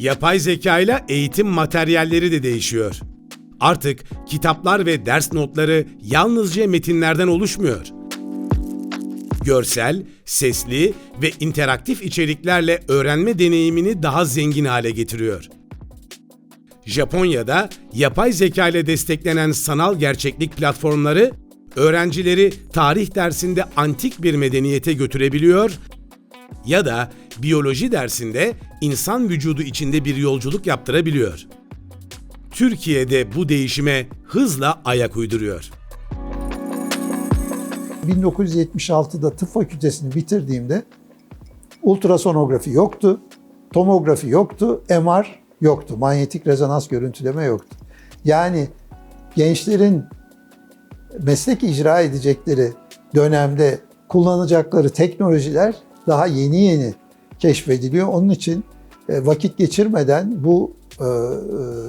Yapay zeka ile eğitim materyalleri de değişiyor. Artık kitaplar ve ders notları yalnızca metinlerden oluşmuyor. Görsel, sesli ve interaktif içeriklerle öğrenme deneyimini daha zengin hale getiriyor. Japonya'da yapay zeka ile desteklenen sanal gerçeklik platformları öğrencileri tarih dersinde antik bir medeniyete götürebiliyor ya da biyoloji dersinde insan vücudu içinde bir yolculuk yaptırabiliyor. Türkiye'de bu değişime hızla ayak uyduruyor. 1976'da tıp fakültesini bitirdiğimde ultrasonografi yoktu, tomografi yoktu, MR yoktu, manyetik rezonans görüntüleme yoktu. Yani gençlerin meslek icra edecekleri dönemde kullanacakları teknolojiler daha yeni yeni keşfediliyor. Onun için e, vakit geçirmeden bu e, e,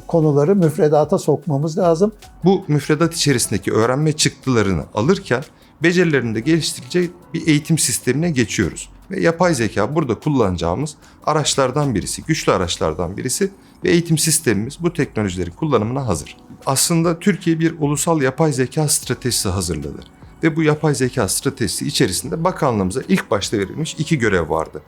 konuları müfredata sokmamız lazım. Bu müfredat içerisindeki öğrenme çıktılarını alırken becerilerini de geliştirecek bir eğitim sistemine geçiyoruz. Ve yapay zeka burada kullanacağımız araçlardan birisi, güçlü araçlardan birisi ve eğitim sistemimiz bu teknolojilerin kullanımına hazır. Aslında Türkiye bir ulusal yapay zeka stratejisi hazırladı. Ve bu yapay zeka stratejisi içerisinde bakanlığımıza ilk başta verilmiş iki görev vardı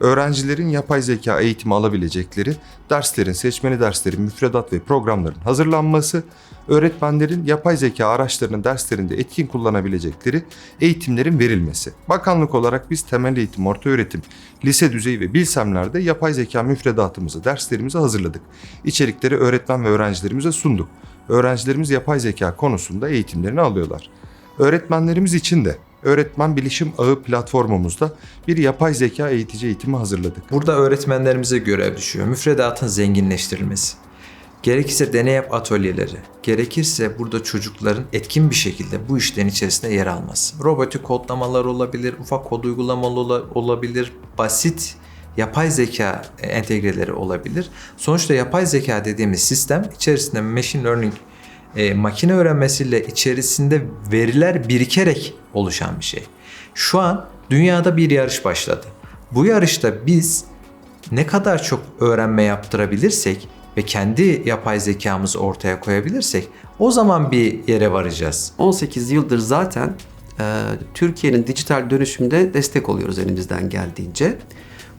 öğrencilerin yapay zeka eğitimi alabilecekleri derslerin, seçmeli derslerin, müfredat ve programların hazırlanması, öğretmenlerin yapay zeka araçlarının derslerinde etkin kullanabilecekleri eğitimlerin verilmesi. Bakanlık olarak biz temel eğitim, orta öğretim, lise düzeyi ve bilsemlerde yapay zeka müfredatımızı, derslerimizi hazırladık. İçerikleri öğretmen ve öğrencilerimize sunduk. Öğrencilerimiz yapay zeka konusunda eğitimlerini alıyorlar. Öğretmenlerimiz için de Öğretmen Bilişim Ağı platformumuzda bir yapay zeka eğitici eğitimi hazırladık. Burada öğretmenlerimize görev düşüyor. Müfredatın zenginleştirilmesi. Gerekirse deney yap atölyeleri, gerekirse burada çocukların etkin bir şekilde bu işlerin içerisinde yer alması. Robotik kodlamalar olabilir, ufak kod uygulamalı olabilir, basit yapay zeka entegreleri olabilir. Sonuçta yapay zeka dediğimiz sistem içerisinde machine learning e, makine öğrenmesiyle içerisinde veriler birikerek oluşan bir şey. Şu an dünyada bir yarış başladı. Bu yarışta biz ne kadar çok öğrenme yaptırabilirsek ve kendi yapay zekamızı ortaya koyabilirsek o zaman bir yere varacağız. 18 yıldır zaten e, Türkiye'nin dijital dönüşümde destek oluyoruz elimizden geldiğince.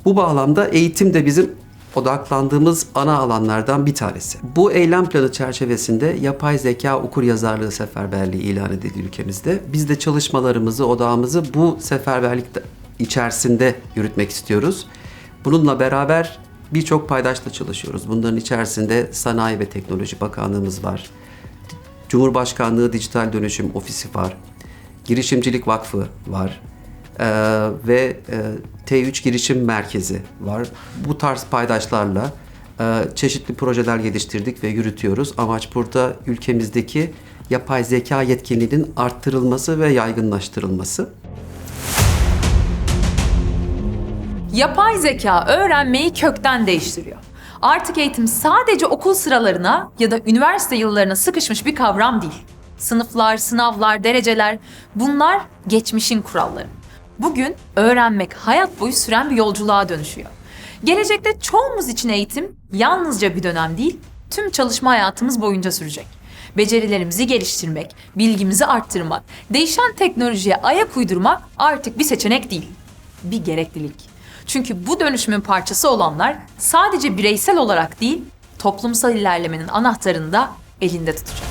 Bu bağlamda eğitim de bizim odaklandığımız ana alanlardan bir tanesi. Bu eylem planı çerçevesinde yapay zeka okur yazarlığı seferberliği ilan edildi ülkemizde. Biz de çalışmalarımızı, odağımızı bu seferberlik içerisinde yürütmek istiyoruz. Bununla beraber birçok paydaşla çalışıyoruz. Bunların içerisinde Sanayi ve Teknoloji Bakanlığımız var. Cumhurbaşkanlığı Dijital Dönüşüm Ofisi var. Girişimcilik Vakfı var. Ee, ve e, T3 Girişim Merkezi var. Bu tarz paydaşlarla e, çeşitli projeler geliştirdik ve yürütüyoruz. Amaç burada ülkemizdeki yapay zeka yetkinliğinin arttırılması ve yaygınlaştırılması. Yapay zeka öğrenmeyi kökten değiştiriyor. Artık eğitim sadece okul sıralarına ya da üniversite yıllarına sıkışmış bir kavram değil. Sınıflar, sınavlar, dereceler bunlar geçmişin kuralları. Bugün öğrenmek hayat boyu süren bir yolculuğa dönüşüyor. Gelecekte çoğumuz için eğitim yalnızca bir dönem değil, tüm çalışma hayatımız boyunca sürecek. Becerilerimizi geliştirmek, bilgimizi arttırmak, değişen teknolojiye ayak uydurmak artık bir seçenek değil, bir gereklilik. Çünkü bu dönüşümün parçası olanlar sadece bireysel olarak değil, toplumsal ilerlemenin anahtarını da elinde tutacak.